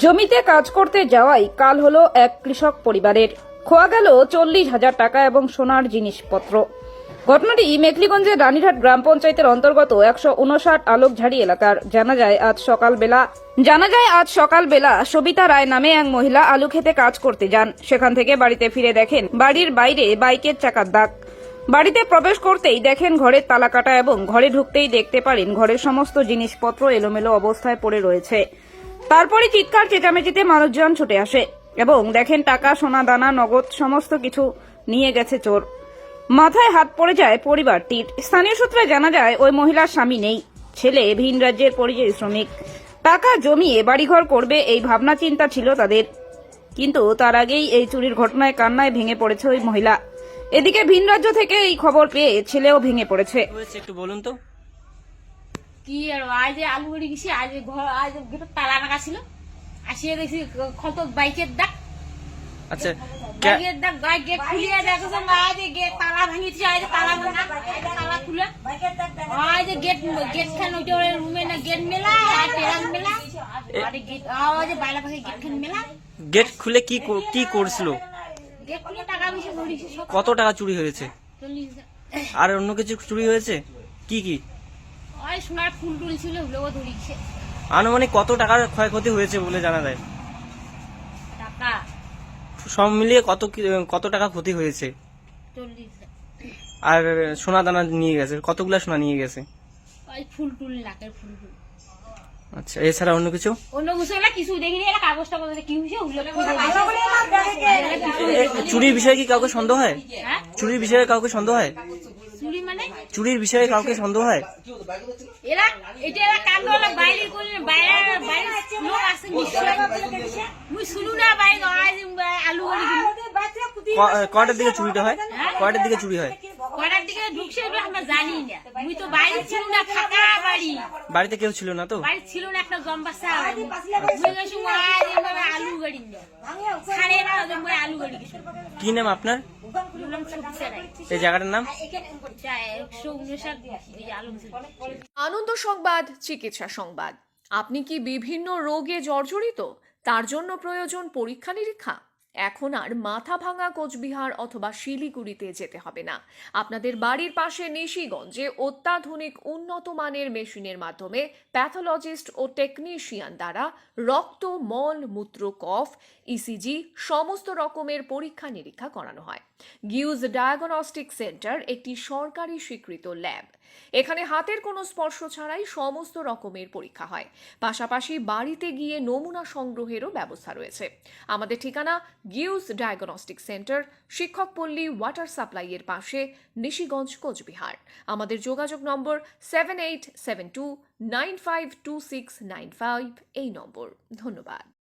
জমিতে কাজ করতে যাওয়াই কাল হলো এক কৃষক পরিবারের। খোয়া গেল চল্লিশ হাজার টাকা এবং সোনার জিনিসপত্র। ঘটনাটি মেখলিগঞ্জের রানীঘাট গ্রাম পঞ্চায়েতের অন্তর্গত একশো উনষাট আলোকঝাড়ি এলাকার। জানা যায়, আজ সকালবেলা জানা যায়, আজ সকালবেলা সবিতা রায় নামে এক মহিলা আলু খেতে কাজ করতে যান। সেখান থেকে বাড়িতে ফিরে দেখেন বাড়ির বাইরে বাইকের চাকার দাগ। বাড়িতে প্রবেশ করতেই দেখেন ঘরের তালা কাটা এবং ঘরে ঢুকতেই দেখতে পারেন ঘরের সমস্ত জিনিসপত্র এলোমেলো অবস্থায় পড়ে রয়েছে। তারপরে চিৎকার, চেঁচামেচিতে মানুষজন ছুটে আসে এবং দেখেন টাকা, সোনা, দানা, নগদ, সমস্ত কিছু নিয়ে গেছে চোর। মাথায় হাত পড়ে যায় পরিবারটির স্থানীয় সূত্রে জানা যায়, ওই মহিলার স্বামী নেই। ছেলে ভিন রাজ্যের পরিযায়ী শ্রমিক। টাকা জমিয়ে বাড়িঘর করবে এই ভাবনা চিন্তা ছিল তাদের। কিন্তু তার আগেই এই চুরির ঘটনায় কান্নায় ভেঙে পড়েছে ওই মহিলা। এদিকে ভিন রাজ্য থেকে এই খবর পেয়ে ছেলেও ভেঙে পড়েছে। একটু বলুন তো। কি আর আজ আলু গড়ি গেছি আজ ঘর আজ গেটে তালা রাখা ছিল। আসিয়ে দেখছি কত বাইকের দাগ। আচ্ছা বাইকের দাগ গেট খুলিয়ে আজ গেট তালা আজ তালা ভাঙা তালা খুলে। আজ গেট গেট খান ওইটা ওর রুমে না গেট মেলা আর মেলা। আর গেট আজ বাইলা পাখি গেট খান মেলা। গেট খুলে কি কর- কি করছিল? গেট খুলে টাকা বেশি কত টাকা চুরি হয়েছে? আর অন্য কিছু চুরি হয়েছে? কি কি? ওই সোনার ফুল টুল ছিল ওগুলো ধরিছে আনুমানিক কত টাকার ক্ষয়ক্ষতি হয়েছে বলে জানা যায়? টাকা? সব মিলিয়ে কত কি- কত টাকা ক্ষতি হয়েছে? চল্লিশ আর সোনা দানা নিয়ে গেছে কতগুলা সোনা নিয়ে গেছে? ওই ফুল টুল নাকের ফুল টুল আচ্ছা এছাড়া অন্য কিছু? অন্য কিছু দেখিনি এটা কাগজটা বলতে কি হয়েছে ওগুলো এ- চুরির বিষয়ে কি কাউকে সন্দেহ হয়? হ্যাঁ? চুরির বিষয়ে কাউকে সন্দেহ হয়? চুরির বিষয়ে কাউকে সন্দেহ হয়? এরা এটা এরা কাণ্ড হলে বাইরে করলে বাইরে বাইরে লোক আছে মুই শুনু না বাইরে আজ আলু গলি ক- কয়টার দিকে চুরিটা হয়? কয়টার দিকে চুরি হয়? কটার দিকে ঢুকছে আমরা জানি না। মুই তো বাইরে ছিল না ফাঁকা বাড়ি। বাড়িতে কেউ ছিল না তো? বাড়ি ছিল না একটা জম্বাসা মুই গেছি আজ আলু গাড়ি সাড়ে না আলু গাড়ি কি নাম আপনার? জায়গাটার নাম? আনন্দ সংবাদ, চিকিৎসা সংবাদ। আপনি কি বিভিন্ন রোগে জর্জরিত? তার জন্য প্রয়োজন পরীক্ষা নিরীক্ষা এখন আর মাথা ভাঙা কোচবিহার অথবা শিলিগুড়িতে যেতে হবে না। আপনাদের বাড়ির পাশে নিশিগঞ্জে অত্যাধুনিক উন্নত মানের মেশিনের মাধ্যমে প্যাথোলজিস্ট ও টেকনিশিয়ান দ্বারা রক্ত, মল, মূত্র, কফ ইসিজি সমস্ত রকমের পরীক্ষা নিরীক্ষা করানো হয়। গিউজ ডায়াগনস্টিক সেন্টার একটি সরকারি স্বীকৃত ল্যাব। এখানে হাতের কোনো স্পর্শ ছাড়াই সমস্ত রকমের পরীক্ষা হয়। পাশাপাশি বাড়িতে গিয়ে নমুনা সংগ্রহেরও ব্যবস্থা রয়েছে। আমাদের ঠিকানা গিউজ ডায়াগনস্টিক সেন্টার শিক্ষকপল্লী ওয়াটার সাপ্লাইয়ের পাশে, নিশিগঞ্জ, কোচবিহার। আমাদের যোগাযোগ number seven eight seven two nine five two six nine five এই নম্বর। ধন্যবাদ।